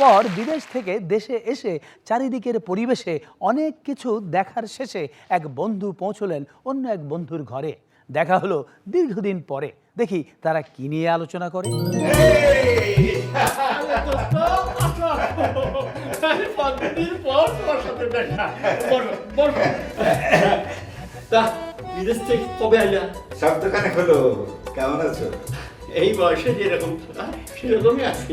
পর বিদেশ থেকে দেশে এসে চারিদিকের পরিবেশে অনেক কিছু দেখার শেষে এক বন্ধু পৌঁছলেন অন্য এক বন্ধুর ঘরে। দেখা হলো দীর্ঘদিন পরে। দেখি তারা কি নিয়ে আলোচনা করে। বিদেশ থেকে কবে আইলা? সব দোকানে হলো। কেমন আছো? এই বয়সে যেরকম সেরকমই আছি।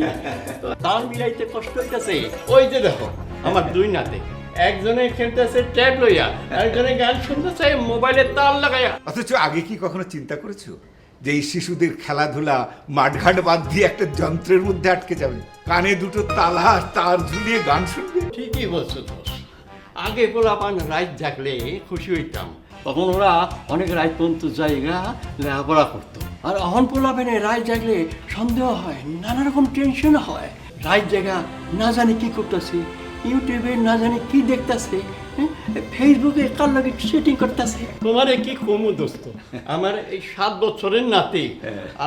তাল মিলাইতে কষ্ট হইতাছে। ওই যে দেখো আমার দুই নাতে। একজনে খেলতেছে ট্যাব লইয়া। একজনে গান শুনতেছে মোবাইলে তাল লাগাইয়া। অথচ আগে কি কখনো চিন্তা করেছ যে এই শিশুদের খেলাধুলা মাঠঘাট বাদ দিয়ে একটা যন্ত্রের মধ্যে আটকে যাবে? কানে দুটো তালা তার ঝুলিয়ে গান শুনবে? ঠিকই বলছো দোষ। আগে পোলাপান রাত জাগলে খুশি হইতাম। তখন ওরা অনেক রাত পর্যন্ত জায়গা লেখাপড়া করতো। আর অহন পোলাপানে রাত জাগলে সন্দেহ হয় নানা রকম টেনশন হয়। রাত জায়গা না জানি কি করতেছে ইউটিউবে না জানি কি দেখতেছে ফেসবুকে কার লাগে সেটিং করতেছে? তোমারে কি কমু দোস্ত? আমার এই সাত বছরের নাতি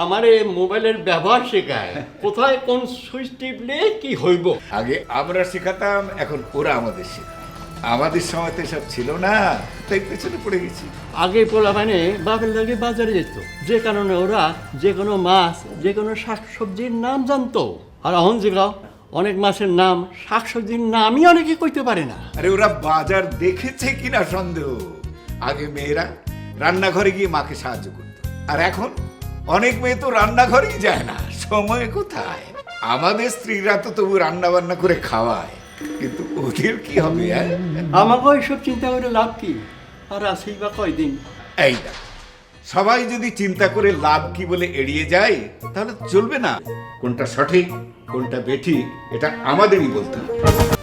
আমার এই মোবাইলের ব্যবহার শেখায়। কোথায় কোন সুইচ টিপলে কি হইব? আগে আমরা শেখাতাম এখন ওরা আমাদের শেখায়। আমাদের সময় তো সব ছিল না তাই পেছনে পড়ে গেছি। আগে পোলা মানে বাপের লাগে বাজারে যেত। যে কারণে ওরা যে কোনো মাছ যে কোনো শাক সবজির নাম জানতো। আর অহন যেগাও অনেক মাছের নাম শাক সবজির নামই অনেকে কইতে পারে না। আরে ওরা বাজার দেখেছে কিনা সন্দেহ? আগে মেয়েরা রান্নাঘরে গিয়ে মাকে সাহায্য করত। আর এখন অনেক মেয়ে তো রান্নাঘরেই যায় না সময় কোথায়? আমাদের স্ত্রীরা তো তবু রান্না বান্না করে খাওয়ায়। কিন্তু ওদের কি হবে হ্যাঁ? আমাকে এইসব চিন্তা করে লাভ কি? আর আসেই বা কয়দিন? এই দেখ সবাই যদি চিন্তা করে লাভ কি বলে এড়িয়ে যায় তাহলে চলবে না। কোনটা সঠিক কোনটা বেঠিক এটা আমাদেরই বলতে হবে।